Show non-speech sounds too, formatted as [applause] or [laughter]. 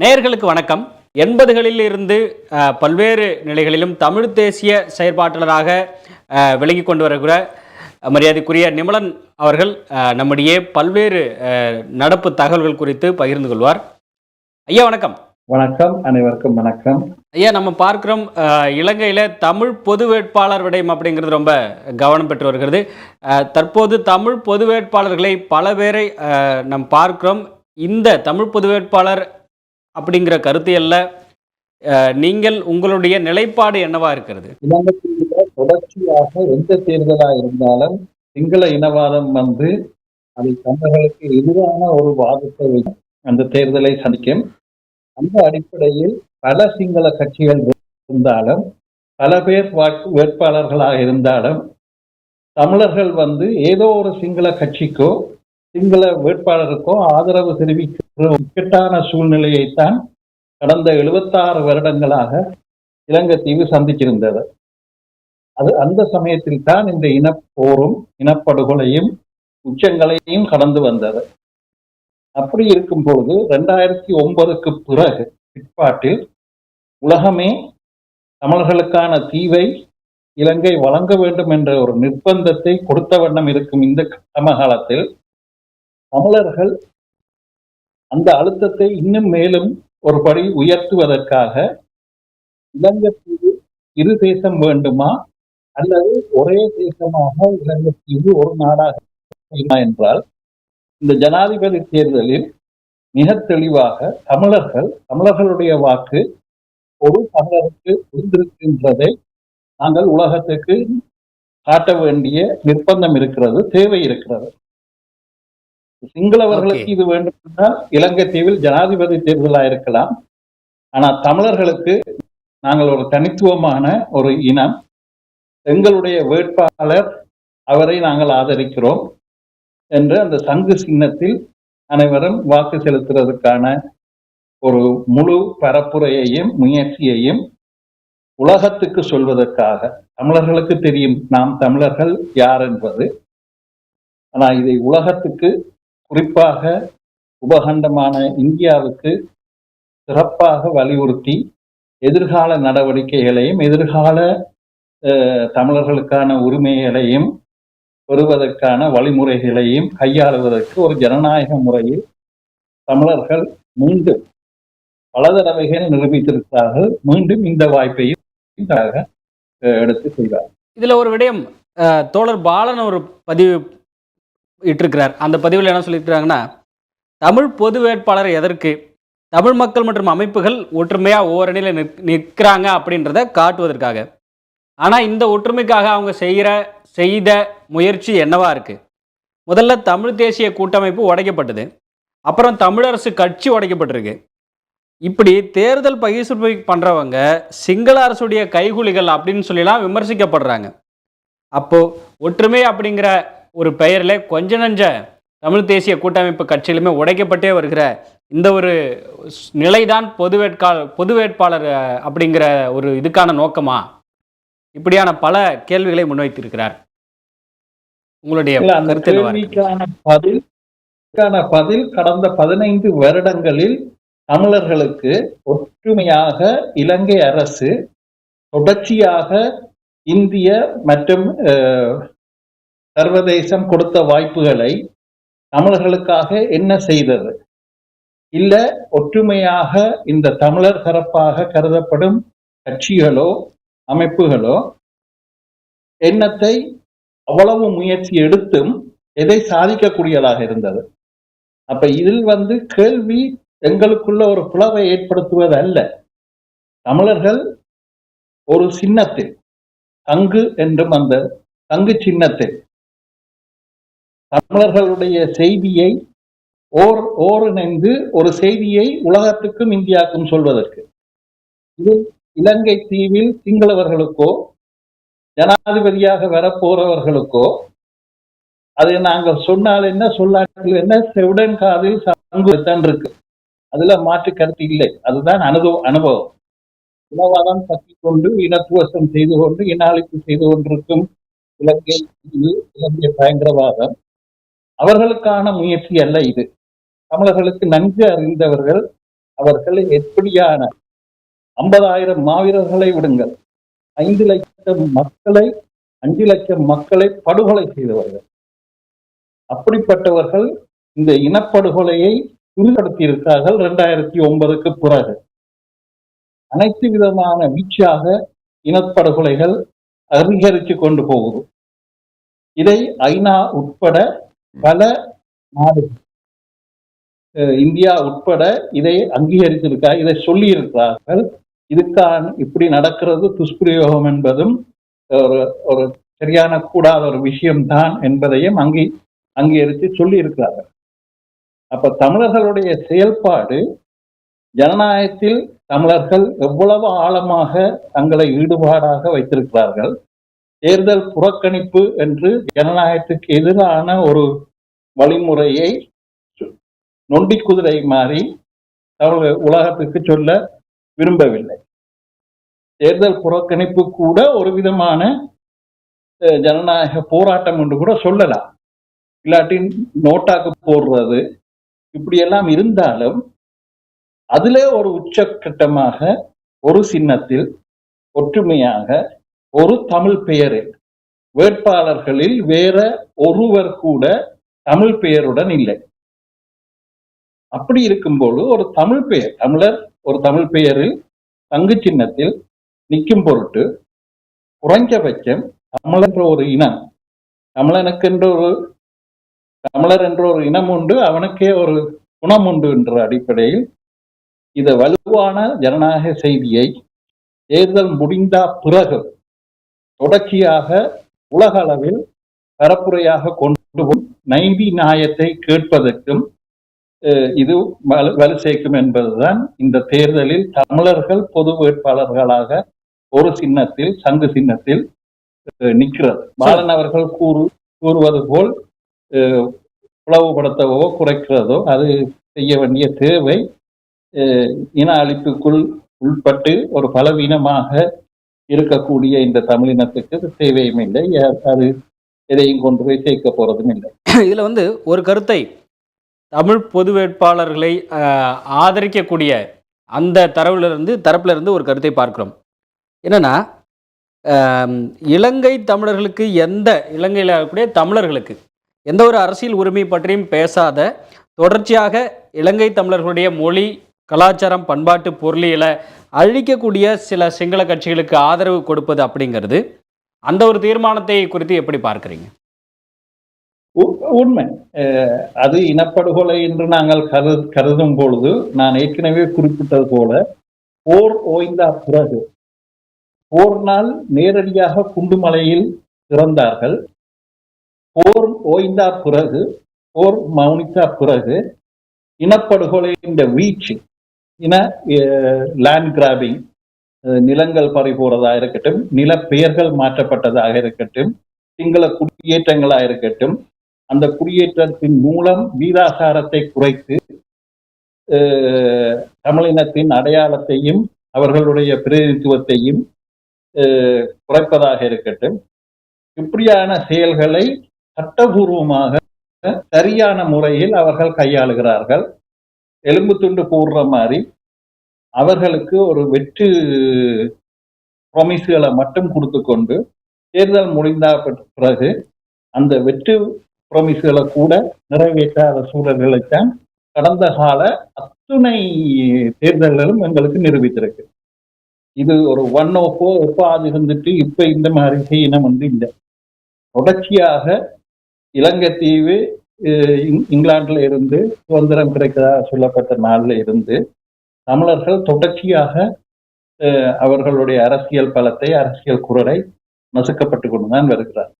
நேயர்களுக்கு வணக்கம். எண்பதுகளில் இருந்து பல்வேறு நிலைகளிலும் தமிழ் தேசிய செயற்பாட்டாளராக விளங்கி கொண்டு வருகிற மரியாதைக்குரிய நிமலன் அவர்கள் நம்முடைய பல்வேறு நடப்பு தகவல்கள் குறித்து பகிர்ந்து கொள்வார். ஐயா வணக்கம். வணக்கம். அனைவருக்கும் வணக்கம். ஐயா நம்ம பார்க்கிறோம் இலங்கையில தமிழ் பொது வேட்பாளர் விடயம் அப்படிங்கிறது ரொம்ப கவனம் பெற்று வருகிறது. தற்போது தமிழ் பொது வேட்பாளர்களை பல பேரை நாம் பார்க்கிறோம். இந்த தமிழ் பொது வேட்பாளர் அப்படிங்கிற கருத்தியல்ல அஹ், நீங்கள் உங்களுடைய நிலைப்பாடு என்னவா இருக்கிறது? தொடர்ச்சியாக எந்த தேர்தலா இருந்தாலும் சிங்கள இனவாதம் வந்து அது தமிழர்களுக்கு எதிரான ஒரு வாதத்தை அந்த தேர்தலை சந்திக்கும். அந்த அடிப்படையில் பல சிங்கள கட்சிகள் இருந்தாலும் பல பேர் வாக்கு வேட்பாளர்களாக இருந்தாலும் தமிழர்கள் வந்து ஏதோ ஒரு சிங்கள கட்சிக்கோ சிங்கள வேட்பாளருக்கோ ஆதரவு தெரிவிக்க ஒரு இக்கட்டான சூழ்நிலையைத்தான் கடந்த எழுபத்தாறு வருடங்களாக இலங்கை தீவு சந்திச்சிருந்தது அது அந்த சமயத்தில் தான் இந்த இனப்போரும் இனப்படுகொலையும் உச்சங்களையும் கடந்து வந்தது. அப்படி இருக்கும் பொழுது ரெண்டாயிரத்தி ஒன்பதுக்கு பிறகு பிற்பாட்டில் உலகமே தமிழர்களுக்கான தீவை இலங்கை வழங்க வேண்டும் என்ற ஒரு நிர்பந்தத்தை கொடுத்த வண்ணம் இருக்கும் இந்த சமகாலத்தில் தமிழர்கள் அந்த அழுத்தத்தை இன்னும் மேலும் ஒரு படி உயர்த்துவதற்காக இலங்கைத்தீவு இரு தேசம் வேண்டுமா? அல்லது ஒரே தேசமாக இலங்கைத்தீவு ஒரு நாடாக என்றால் இந்த ஜனாதிபதி தேர்தலில் மிக தெளிவாக தமிழர்கள் தமிழர்களுடைய வாக்கு ஒரு தமிழருக்கு இருந்திருக்கின்றதை நாங்கள் உலகத்துக்கு காட்ட வேண்டிய நிர்பந்தம் இருக்கிறது தேவை இருக்கிறது. சிங்களவர்களுக்கு இது வேண்டும் என்றால் இலங்கை தீவில் ஜனாதிபதி தேர்தலா இருக்கலாம். ஆனா தமிழர்களுக்கு நாங்கள் ஒரு தனித்துவமான ஒரு இனம். எங்களுடைய வேட்பாளர் அவரை நாங்கள் ஆதரிக்கிறோம் என்று அந்த சங்கு சின்னத்தில் அனைவரும் வாக்கு செலுத்துறதுக்கான ஒரு முழு பரப்புரையையும் முயற்சியையும் உலகத்துக்கு சொல்வதற்காக. தமிழர்களுக்கு தெரியும் நாம் தமிழர்கள் யார் என்பது. ஆனா இதை உலகத்துக்கு குறிப்பாக உபகண்டமான இந்தியாவுக்கு சிறப்பாக வலியுறுத்தி எதிர்கால நடவடிக்கைகளையும் எதிர்கால தமிழர்களுக்கான உரிமைகளையும் பெறுவதற்கான வழிமுறைகளையும் கையாளுவதற்கு ஒரு ஜனநாயக முறையில் தமிழர்கள் மீண்டும் பல தடவைகள் நிரூபித்திருக்கிறார்கள். மீண்டும் இந்த வாய்ப்பையும் எடுத்து செய்வார் இதுல ஒரு விடயம் தோழர் பாலன் ஒரு பதிவு இட்டிருக்கிறார். அந்த பதிவில் என்ன சொல்லியிருக்கிறாங்கன்னா தமிழ் பொது வேட்பாளர் எதற்கு? தமிழ் மக்கள் மற்றும் அமைப்புகள் ஒற்றுமையாக ஓரணியில் நிற் நிற்கிறாங்க அப்படின்றத காட்டுவதற்காக. ஆனால் இந்த ஒற்றுமைக்காக அவங்க செய்கிற செய்த முயற்சி என்னவா இருக்குது முதல்ல தமிழ் தேசிய கூட்டமைப்பு உடைக்கப்பட்டது. அப்புறம் தமிழரசு கட்சி உடைக்கப்பட்டிருக்கு. இப்படி தேர்தல் பகிர்வு பண்ணுறவங்க சிங்கள அரசுடைய கைகூலிகள் அப்படின்னு சொல்லிலாம் விமர்சிக்கப்படுறாங்க. அப்போது ஒற்றுமை அப்படிங்கிற ஒரு பெயரில் கொஞ்ச நஞ்ச தமிழ் தேசிய கூட்டமைப்பு கட்சியிலுமே உடைக்கப்பட்டே வருகிற இந்த ஒரு நிலைதான் பொது வேட்பாளர் பொது வேட்பாளர் அப்படிங்கிற ஒரு இதுக்கான நோக்கமா? இப்படியான பல கேள்விகளை முன்வைத்திருக்கிறார். உங்களுடைய பதில் பதில் கடந்த பதினைந்து வருடங்களில் தமிழர்களுக்கு ஒற்றுமையாக இலங்கை அரசு தொடர்ச்சியாக இந்திய மற்றும் சர்வதேசம் கொடுத்த வாய்ப்புகளை தமிழர்களுக்காக என்ன செய்தது? இல்ல ஒற்றுமையாக இந்த தமிழர் தரப்பாக கருதப்படும் கட்சிகளோ அமைப்புகளோ எண்ணத்தை அவ்வளவு முயற்சி எடுத்தும் எதை சாதிக்கக்கூடியதாக இருந்தது? அப்ப இதில் வந்து கேள்வி எங்களுக்குள்ள ஒரு புலவை ஏற்படுத்துவது அல்ல. தமிழர்கள் ஒரு சின்னத்தில் தங்கு என்றும் அந்த தங்கு சின்னத்தில் தமிழர்களுடைய செய்தியை ஓர் ஓரிணைந்து ஒரு செய்தியை உலகத்துக்கும் இந்தியாவுக்கும் சொல்வதற்கு. இது இலங்கை தீவில் சிங்களவர்களுக்கோ ஜனாதிபதியாக வரப்போறவர்களுக்கோ அது நாங்கள் சொன்னால் என்ன சொல்லாட்டில் என்ன செவுடன் காதில் சங்கு தான் இருக்கு. அதுல மாற்று கருத்து இல்லை. அதுதான் அனுபவம் அனுபவம். இனவாதம் பற்றி கொண்டு இனத்துவசம் செய்து கொண்டு இன அழிப்பு செய்து கொண்டிருக்கும் இலங்கை இலங்கை பயங்கரவாதம். அவர்களுக்கான முயற்சி அல்ல இது. தமிழர்களுக்கு நன்கு அறிந்தவர்கள் அவர்கள் எப்படியான ஐம்பதாயிரம் மாவீரர்களை விடுங்கள். ஐந்து லட்சம் மக்களை அஞ்சு லட்சம் மக்களை படுகொலை செய்தவர்கள். அப்படிப்பட்டவர்கள் இந்த இனப்படுகொலையை துரிதப்படுத்தி இரண்டாயிரத்தி ஒன்பதுக்கு பிறகு. அனைத்து விதமான வீச்சாக இனப்படுகொலைகள் அதிகரித்து கொண்டு போகுது. இதை ஐநா உட்பட பல நாடுகள் இந்தியா உட்பட இதை அங்கீகரித்திருக்கார் இதை சொல்லி இருக்கிறார்கள் இதுக்கான இப்படி நடக்கிறது துஷ்பிரயோகம் என்பதும் ஒரு ஒரு சரியான கூடாத ஒரு விஷயம்தான் என்பதையும் அங்கீ அங்கீகரித்து சொல்லி இருக்கிறார்கள் அப்ப தமிழர்களுடைய செயல்பாடு ஜனநாயகத்தில் தமிழர்கள் எவ்வளவு ஆழமாக தங்களை ஈடுபாடாக வைத்திருக்கிறார்கள் தேர்தல் புறக்கணிப்பு என்று ஜனநாயகத்துக்கு எதிரான ஒரு வழிமுறையை நொண்டி குதிரை மாறி தமிழக உலகத்துக்கு சொல்ல விரும்பவில்லை. தேர்தல் புறக்கணிப்பு கூட ஒரு விதமான ஜனநாயக போராட்டம் என்று கூட சொல்லலாம். இல்லாட்டி நோட்டாக்கு போடுறது இப்படியெல்லாம் இருந்தாலும் அதிலே ஒரு உச்சக்கட்டமாக ஒரு சின்னத்தில் ஒற்றுமையாக ஒரு தமிழ் பெயரில் வேட்பாளர்களில் வேற ஒருவர் கூட தமிழ் பெயருடன் இல்லை. அப்படி இருக்கும்போது ஒரு தமிழ் பெயர் தமிழர் ஒரு தமிழ் பெயரில் தங்கு சின்னத்தில் நிற்கும் பொருட்டு குறைஞ்சபட்சம் தமிழர் என்ற ஒரு இனம் தமிழனுக்கு என்ற ஒரு தமிழர் என்ற ஒரு இனம் உண்டு அவனுக்கே ஒரு குணம் உண்டு என்ற அடிப்படையில் இந்த வலுவான ஜனநாயக செய்தியை தேர்தல் முடிந்த பிறகு தொடர்ச்சியாக உலக அளவில் பரப்புரையாக கொண்டு போய் நைதி நியாயத்தை கேட்பதற்கும் இது வலு சேர்க்கும் என்பதுதான் இந்த தேர்தலில் தமிழர்கள் பொது வேட்பாளர்களாக ஒரு சின்னத்தில் சங்கு சின்னத்தில் நிற்கிறது. பாலன் அவர்கள் கூறு கூறுவது போல் பிளவுபடுத்தவோ குறைக்கிறதோ அது செய்ய வேண்டிய தேவை. இன அழிப்புக்குள் உள்பட்டு ஒரு பலவீனமாக இருக்கக்கூடிய இந்த தமிழினத்துக்கு இது தேவையும் இல்லை. அது எதையும் கொண்டு போய் சேர்க்க போறதும் இல்லை. [coughs] இதில் வந்து ஒரு கருத்தை தமிழ் பொது வேட்பாளர்களை ஆதரிக்கக்கூடிய அந்த தரவிலிருந்து தரப்பிலிருந்து ஒரு கருத்தை பார்க்கிறோம். என்னன்னா இலங்கை தமிழர்களுக்கு எந்த இலங்கையில் இருக்கக்கூடிய தமிழர்களுக்கு எந்த ஒரு அரசியல் உரிமை பற்றியும் பேசாத தொடர்ச்சியாக இலங்கை தமிழர்களுடைய மொழி கலாச்சாரம் பண்பாட்டு பொருளியலை அழிக்கக்கூடிய சில சிங்கள கட்சிகளுக்கு ஆதரவு கொடுப்பது அப்படிங்கிறது. அந்த ஒரு தீர்மானத்தை குறித்து எப்படி பார்க்குறீங்க? உ- உண்மை. அது இனப்படுகொலை என்று நாங்கள் கரு கருதும் பொழுது நான் ஏற்கனவே குறிப்பிட்டது போல போர் ஓய்ந்த பிறகு போர் நாள் நேரடியாக குண்டுமலையில் இறந்தார்கள். போர் ஓய்ந்த பிறகு போர் மௌனித்த பிறகு இனப்படுகொலை இந்த வீச்சு இன லேண்ட் கிராபிங் நிலங்கள் பறிபோறதா இருக்கட்டும் நில பெயர்கள் மாற்றப்பட்டதாக இருக்கட்டும் சிங்கள குடியேற்றங்களாக இருக்கட்டும் அந்த குடியேற்றத்தின் மூலம் வீதாசாரத்தை குறைத்து தமிழினத்தின் அடையாளத்தையும் அவர்களுடைய பிரதிநிதித்துவத்தையும் குறைப்பதாக இருக்கட்டும். இப்படியான செயல்களை சட்டபூர்வமாக சரியான முறையில் அவர்கள் கையாளுகிறார்கள். எலும்பு துண்டு போடுற மாதிரி அவர்களுக்கு ஒரு வெற்று ப்ரொமிஸ்களை மட்டும் கொடுத்து கொண்டு தேர்தல் முடிந்த பிறகு அந்த வெற்று ப்ரொமிஸ்களை கூட நிறைவேற்றாத சூழல்களைத்தான் கடந்த கால அத்துணை தேர்தல்களும் எங்களுக்கு நிரூபித்திருக்கு. இது ஒரு ஒன் ஓப்போ எப்போ அது இருந்துட்டு இப்போ இந்த மாதிரி செய்யணும் வந்து இல்லை. தொடர்ச்சியாக இலங்கை தீவு இங்கிலாந்துல இருந்து சுதந்திரம் கிடைக்கிறதா சொல்லப்பட்ட நாளில் இருந்து தமிழர்கள் தொடர்ச்சியாக அவர்களுடைய அரசியல் பலத்தை அரசியல் குரலை நசுக்கப்பட்டு கொண்டுதான் வருகிறார்